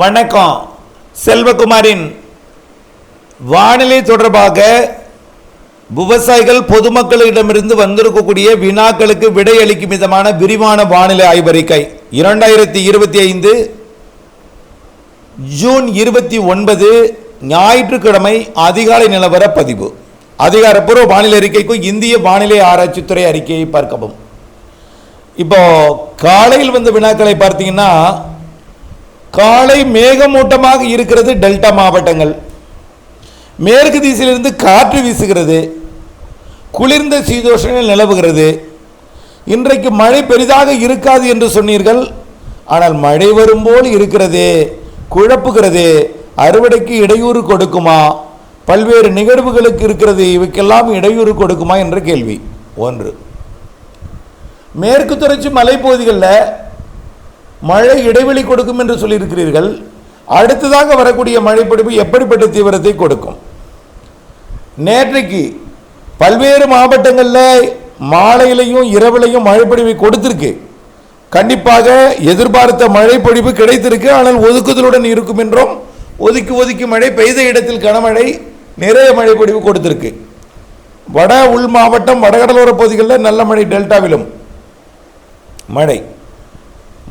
வணக்கம். செல்வகுமாரின் வானிலை தொடர்பாக விவசாயிகள் பொதுமக்களிடமிருந்து வந்திருக்கக்கூடிய வினாக்களுக்கு விடையளிக்கும் விதமான விரிவான வானிலை ஆய்வறிக்கை. இரண்டாயிரத்தி இருபத்தி ஐந்து ஜூன் இருபத்தி ஒன்பது ஞாயிற்றுக்கிழமை அதிகாலை நிலவர பதிவு. அதிகாரப்பூர்வ வானிலை அறிக்கைக்கும் இந்திய வானிலை ஆராய்ச்சித்துறை அறிக்கையை பார்க்கவும். இப்போ காலையில் வந்த வினாக்களை பார்த்தீங்கன்னா காலை மேகமூட்டமாக இருக்கிறது டெல்டா மாவட்டங்கள். மேற்கு திசையிலிருந்து காற்று வீசுகிறது. குளிர்ந்த சீதோஷங்கள் நிலவுகிறது. இன்றைக்கு மழை பெரிதாக இருக்காது என்று சொன்னீர்கள். ஆனால் மழை வரும்போல் இருக்கிறது குழப்புகிறது அறுவடைக்கு இடையூறு கொடுக்குமா? பல்வேறு நிகழ்வுகளுக்கு இருக்கிறது இவைக்கெல்லாம் இடையூறு கொடுக்குமா என்ற கேள்வி. ஒன்று. மேற்கு தொடர்ச்சி மலைப்பகுதிகளில் மழை இடைவெளி கொடுக்கும் என்று சொல்லியிருக்கிறீர்கள். அடுத்ததாக வரக்கூடிய மழைப்பொழிவு எப்படிப்பட்ட தீவிரத்தை கொடுக்கும்? நேற்றைக்கு பல்வேறு மாவட்டங்களில் மாலையிலையும் இரவிலையும் மழைப்பொழிவை கொடுத்திருக்கு. கண்டிப்பாக எதிர்பார்த்த மழைப்பொழிவு கிடைத்திருக்கு. ஆனால் ஒதுக்குதலுடன் இருக்கும் என்றும் ஒதுக்கி ஒதுக்கி மழை பெய்த இடத்தில் கனமழை நிறைய மழைப்பொழிவு கொடுத்திருக்கு. வட உள் மாவட்டம் வடகடலோர பகுதிகளில் நல்ல மழை டெல்டாவிலும். மழை.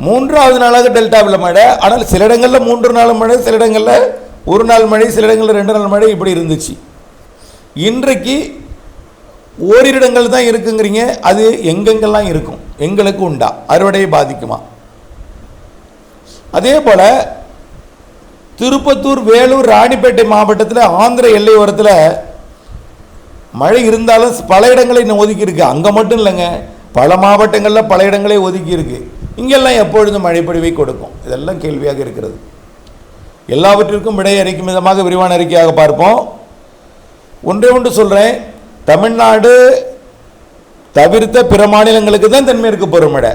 மூன்றாவது நாளாக டெல்டாவில் மழை. ஆனால் சில இடங்களில் மூன்று நாள் மழை சில இடங்களில் ஒரு நாள் மழை சில இடங்களில் ரெண்டு நாள் மழை இப்படி இருந்துச்சு. இன்றைக்கு ஓரிரு இடங்கள் தான் இருக்குங்கிறீங்க. அது எங்கெங்கெல்லாம் இருக்கும்? எங்களுக்கு உண்டா? அறுவடையை பாதிக்குமா? அதே போல் திருப்பத்தூர் வேலூர் ராணிப்பேட்டை மாவட்டத்தில் ஆந்திர எல்லையோரத்தில் மழை இருந்தாலும் பல இடங்களை இன்னும் ஒதுக்கி இருக்கு அங்கே மட்டும் இல்லைங்க. பல மாவட்டங்களில் பல இடங்களே ஒதுக்கி இருக்கு. இங்கெல்லாம் எப்பொழுதும் மழைப்பொழிவை கொடுக்கும். இதெல்லாம் கேள்வியாக இருக்கிறது. எல்லாவற்றிற்கும் விடை அறிக்கும் விதமாக விரிவான அறிக்கையாக பார்ப்போம். ஒன்றே ஒன்று சொல்கிறேன் தமிழ்நாடு தவிர்த்த பிற மாநிலங்களுக்கு தான் தென்மேற்கு பருவமழை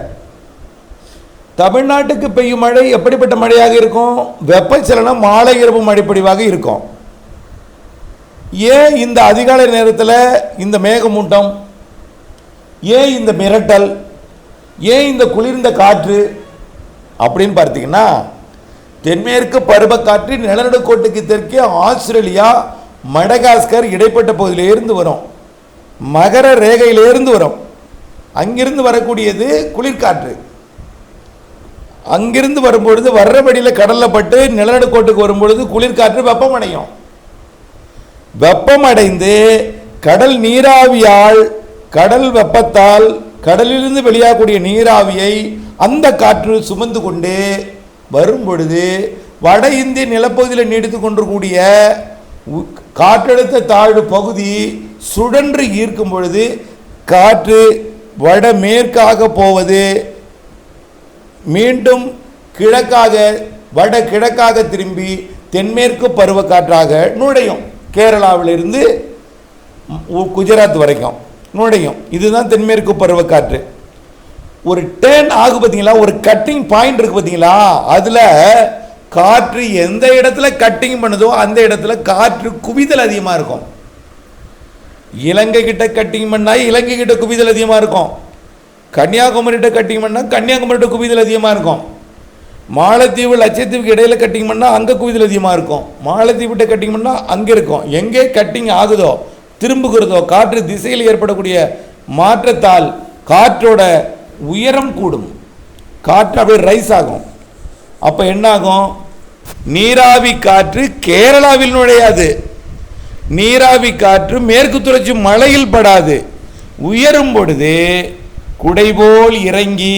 தமிழ்நாட்டுக்கு பெய்யும் மழை எப்படிப்பட்ட மழையாக இருக்கும்? வெப்பச்சலனம் மாலை இரவு மழைப்பொழிவாக இருக்கும். ஏன் இந்த அதிகாலை நேரத்தில் இந்த மேகமூட்டம் ஏன் இந்த மிரட்டல்? ஏன் இந்த குளிர்ந்த காற்று? அப்படின்னு பார்த்தீங்கன்னா தென்மேற்கு பருவக்காற்று நிலநடுக்கோட்டுக்கு தெற்கே ஆஸ்திரேலியா மடகாஸ்கர் இடைப்பட்ட பகுதியிலேருந்து வரும். மகர ரேகையிலேருந்து வரும். அங்கிருந்து வரக்கூடியது குளிர்காற்று. அங்கிருந்து வரும்பொழுது வர்றபடியில் கடலில் பட்டு நிலநடுக்கோட்டுக்கு வரும்பொழுது குளிர்காற்று வெப்பமடையும். வெப்பமடைந்து கடல் நீராவியால் கடல் வெப்பத்தால் கடலிலிருந்து வெளியாகக்கூடிய நீராவியை அந்த காற்று சுமந்து கொண்டு வரும் பொழுது வட இந்திய நிலப்பகுதியில் நீடித்து கொண்டிருக்கூடிய உ- காற்றழுத்த தாழ்வு பகுதி சுழன்று ஈர்க்கும் பொழுது காற்று வடமேற்காக போவது மீண்டும் கிழக்காக வட கிழக்காக திரும்பி தென்மேற்கு பருவக்காற்றாக நுழையும். கேரளாவிலிருந்து குஜராத் வரைக்கும். நுழையும். இதுதான் தென்மேற்கு பருவக்காற்று. ஒரு டேர்ன் ஆகு பார்த்தீங்களா ஒரு கட்டிங் பாயிண்ட் இருக்கு பார்த்தீங்களா அதில் காற்று எந்த இடத்துல கட்டிங் பண்ணுதோ அந்த இடத்துல காற்று குவிதல் அதிகமாக இருக்கும். இலங்கை கிட்ட கட்டிங் பண்ணால் இலங்கை கிட்ட குவிதல் அதிகமாக இருக்கும். கன்னியாகுமரிகிட்ட கட்டிங் பண்ணால் கன்னியாகுமரிகிட்ட குவிதல் அதிகமாக இருக்கும். மாலத்தீவு லட்சத்தீவுக்கு இடையில் கட்டிங் பண்ணால் அங்கே குவிதல் அதிகமாக இருக்கும். மாலத்தீவு கிட்ட கட்டிங் பண்ணால் அங்கே இருக்கும். எங்கே கட்டிங் ஆகுதோ திரும்புகிறதோ காற்று திசையில் ஏற்படக்கூடிய மாற்றத்தால் காற்றோட உயரம் கூடும். காற்று அப்படியே ரைஸ் ஆகும். அப்போ என்னாகும்? நீராவி காற்று கேரளாவில் நுழையாது. நீராவி காற்று மேற்கு தொடர்ச்சி மலையில் படாது. உயரும் பொழுது குடைபோல் இறங்கி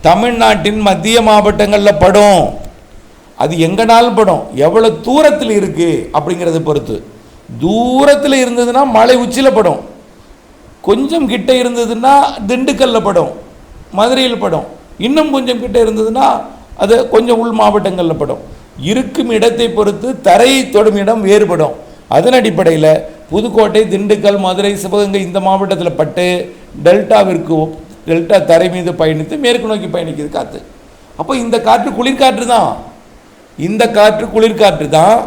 தமிழ்நாட்டின் மத்திய மாவட்டங்களில் படும். அது எங்கனாலும் படும். எவ்வளோ தூரத்தில் இருக்குது அப்படிங்கிறத பொறுத்து. தூரத்தில் இருந்ததுன்னா மலை உச்சியில் படும். கொஞ்சம் கிட்ட இருந்ததுன்னா திண்டுக்கல்ல படும். மதுரையில் படும். இன்னும் கொஞ்சம் கிட்ட இருந்ததுன்னா அது கொஞ்சம் உள் மாவட்டங்களில் படும். இருக்கும் இடத்தை பொறுத்து தரை தொடும் இடம் வேறுபடும். அதன் அடிப்படையில் புதுக்கோட்டை திண்டுக்கல் மதுரை சிவகங்கை இந்த மாவட்டத்தில் பட்டு டெல்டாவிற்கு டெல்டா தரை மீது பயணித்து மேற்கு நோக்கி பயணிக்குது காற்று அப்போ இந்த காற்று குளிர்காற்று தான். இந்த காற்று குளிர்காற்று தான்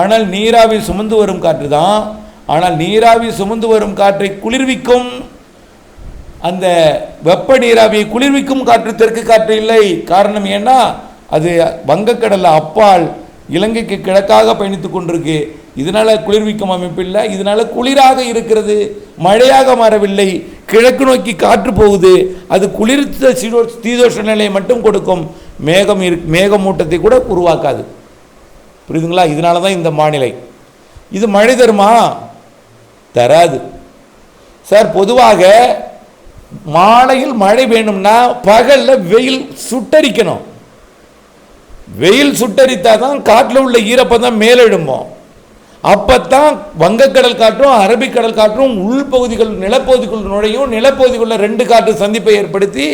ஆனால் நீராவி சுமந்து வரும் காற்று தான். ஆனால் நீராவி சுமந்து வரும் காற்றை குளிர்விக்கும். அந்த வெப்ப நீராவியை குளிர்விக்கும் காற்று தெற்கு காற்று இல்லை. காரணம் ஏன்னா அது வங்கக்கடலில் அப்பால் இலங்கைக்கு கிழக்காக பயணித்து கொண்டிருக்கு. இதனால் குளிர்விக்கும் அமைப்பு இல்லை. இதனால் குளிராக இருக்கிறது. மழையாக மாறவில்லை. கிழக்கு நோக்கி காற்று போகுது. அது குளிர்த்த சீதோஷ நிலையை மட்டும் கொடுக்கும். மேகம் இரு மேகமூட்டத்தை கூட உருவாக்காது. புரியுதுங்களா? இதனால தான் இந்த வானிலை இது மழை தருமா? தராது. சார் பொதுவாக மாலையில் மழை வேணும்னா பகலில் வெயில் சுட்டரிக்கணும். வெயில் சுட்டரித்தா தான் காட்டில் உள்ள ஈரப்பதம் மேலெழும்போம். தான் வங்கக்கடல் காற்றும் அரபிக்கடல் காற்றும் உள்பகுதிகள் நிலப்பகுதிக்குள் நுழையும். நிலப்பகுதிக்குள்ள ரெண்டு காற்று சந்திப்பை ஏற்படுத்தி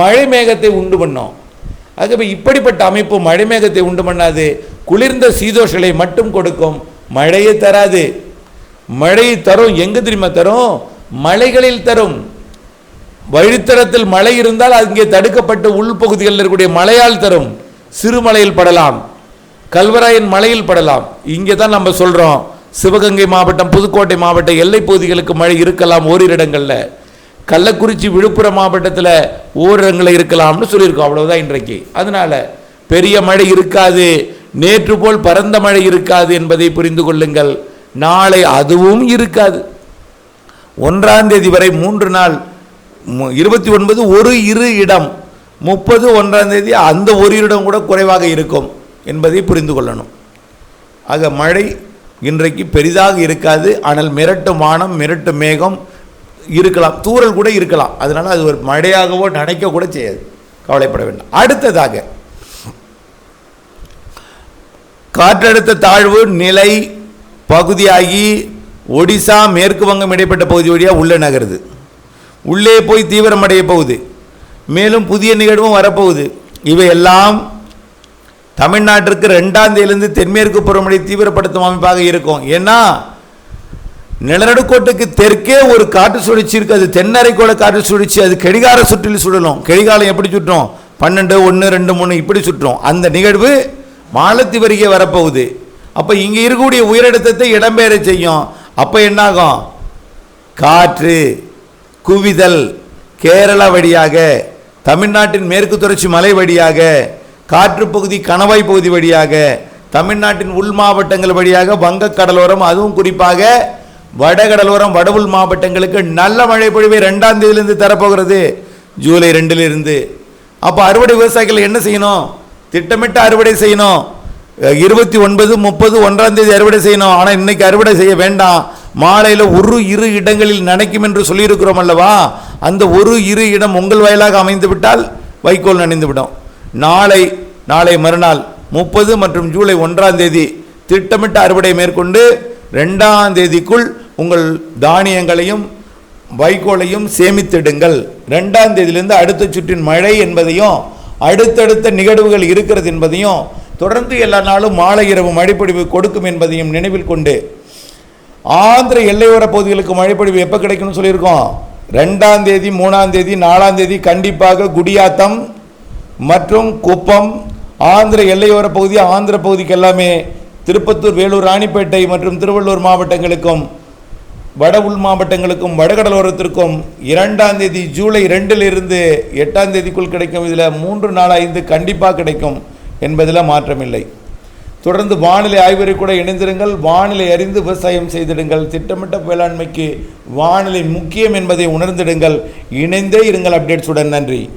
மழை மேகத்தை உண்டு பண்ணோம். ஆகவே இப்படிப்பட்ட அமைப்பு மழை மேகத்தை உண்டு பண்ணாது. குளிர்ந்த சீதோஷலை மட்டும் கொடுக்கும். மழையை தராது. மழையை தரும். எங்கே தெரியுமா தரும்? மலைகளில் தரும். வழித்தடத்தில் மழை இருந்தால் அங்கே தடுக்கப்பட்ட உள்பகுதிகளில் இருக்கக்கூடிய மலையால் தரும். சிறுமலையில் படலாம். கல்வராயன் மலையில் படலாம். இங்கே தான் நம்ம சொல்கிறோம் சிவகங்கை மாவட்டம் புதுக்கோட்டை மாவட்ட எல்லைப் பகுதிகளுக்கு மழை இருக்கலாம் ஓரிரு இடங்களில். கள்ளக்குறிச்சி விழுப்புரம் மாவட்டத்தில் ஓரிடங்களில் இருக்கலாம்னு சொல்லியிருக்கோம். அவ்வளோதான் இன்றைக்கு. அதனால் பெரிய மழை இருக்காது. நேற்று போல் பரந்த மழை இருக்காது என்பதை புரிந்து கொள்ளுங்கள். நாளை அதுவும் இருக்காது. ஒன்றாம் தேதி வரை மூன்று நாள் மு- இருபத்தி ஒன்பது ஒரு இரு இடம் முப்பது ஒன்றாம் தேதி அந்த ஒரு இடம் கூட குறைவாக இருக்கும் என்பதை புரிந்து கொள்ளணும். ஆக மழை இன்றைக்கு பெரிதாக இருக்காது. ஆனால் மிரட்டு வானம் மிரட்டு மேகம் இருக்கலாம். தூறல் கூட இருக்கலாம். அதனால் அது ஒரு மழையாகவோ நினைக்கக்கூட கூட செய்யாது. கவலைப்பட வேண்டாம். அடுத்ததாக காற்றழுத்த தாழ்வு நிலை பகுதியாகி ஒடிசா மேற்கு வங்கம் இடைப்பட்ட பகுதி வழியாக உள்ளே நகருது. உள்ளே போய் தீவிரமடைய போகுது. மேலும் புதிய நிகழ்வும் வரப்போகுது. இவையெல்லாம் தமிழ்நாட்டிற்கு ரெண்டாம் தேதியிலிருந்து தென்மேற்கு பருவமழை தீவிரப்படுத்தும் அமைப்பாக இருக்கும். ஏன்னா நிலநடுக்கோட்டுக்கு தெற்கே ஒரு காற்று சுழற்சி இருக்குது அது தென்னரைக்கோள காற்று சுழற்சி அது கெடிகார சுற்றில் சுழலும். கெடிகாலம் எப்படி சுற்றும் பன்னெண்டு ஒன்று ரெண்டு மூணு இப்படி சுற்றும் அந்த நிகழ்வு மாலத்தீவருகே வரப்போகுது. அப்போ இங்கே இருக்கக்கூடிய உயரழுத்தத்தை இடம்பெயர செய்யும். அப்போ என்னாகும்? காற்று குவிதல் கேரளா வழியாக தமிழ்நாட்டின் மேற்கு தொடர்ச்சி மலை வழியாக காற்று பகுதி கணவாய் பகுதி வழியாக தமிழ்நாட்டின் உள் மாவட்டங்கள் வழியாக வங்கக் கடலோரம் அதுவும் குறிப்பாக வடகடலோரம் வடவுள் மாவட்டங்களுக்கு நல்ல மழை பொழிவை ரெண்டாம் தேதியிலிருந்து தரப்போகிறது. ஜூலை ரெண்டிலிருந்து. அப்போ அறுவடை விவசாயிகள் என்ன செய்யணும்? திட்டமிட்டு அறுவடை செய்யணும். இருபத்தி ஒன்பது முப்பது ஒன்றாம் தேதி அறுவடை செய்யணும். ஆனால் இன்னைக்கு அறுவடை செய்ய வேண்டாம். மாலையில் ஒரு இரு இடங்களில் நனைக்கும் என்று சொல்லியிருக்கிறோம் அல்லவா? அந்த ஒரு இரு இடம் உங்கள் வயலாக அமைந்து விட்டால் வைக்கோல் நனைந்துவிடும் நாளை நாளை மறுநாள் முப்பது மற்றும் ஜூலை ஒன்றாம் தேதி திட்டமிட்ட அறுவடை மேற்கொண்டு ரெண்டாம் தேதிக்குள் உங்கள் தானியங்களையும் வைக்கோலையும் சேமித்திடுங்கள். ரெண்டாம் தேதியிலிருந்து அடுத்த சுற்றின் மழை என்பதையும் அடுத்தடுத்த நிகழ்வுகள் இருக்கிறது என்பதையும் தொடர்ந்து எல்லா நாளும் மாலை இரவு மழைப்பொழிவு கொடுக்கும் என்பதையும் நினைவில் கொண்டு ஆந்திர எல்லையோர பகுதிகளுக்கு மழைப்பொழிவு எப்போ கிடைக்கும்னு சொல்லியிருக்கோம். ரெண்டாம் தேதி மூணாம் தேதி நாலாம் தேதி கண்டிப்பாக குடியாத்தம் மற்றும் குப்பம் ஆந்திர எல்லையோர பகுதி ஆந்திர பகுதிக்கு எல்லாமே திருப்பத்தூர் வேலூர் ராணிப்பேட்டை மற்றும் திருவள்ளூர் மாவட்டங்களுக்கும் வட உள் மாவட்டங்களுக்கும் வடகடலோரத்திற்கும் இரண்டாம் தேதி ஜூலை ரெண்டிலிருந்து எட்டாம் தேதிக்குள் கிடைக்கும். இதில் மூன்று நாலு ஐந்து கண்டிப்பாக கிடைக்கும் என்பதில் மாற்றமில்லை. தொடர்ந்து வானிலை ஆய்வறை கூட இணைந்திருங்கள். வானிலை அறிந்து விவசாயம் செய்திடுங்கள். திட்டமிட்ட வேளாண்மைக்கு வானிலை முக்கியம் என்பதை உணர்ந்திடுங்கள். இணைந்தே இருங்கள். அப்டேட்ஸுடன் நன்றி.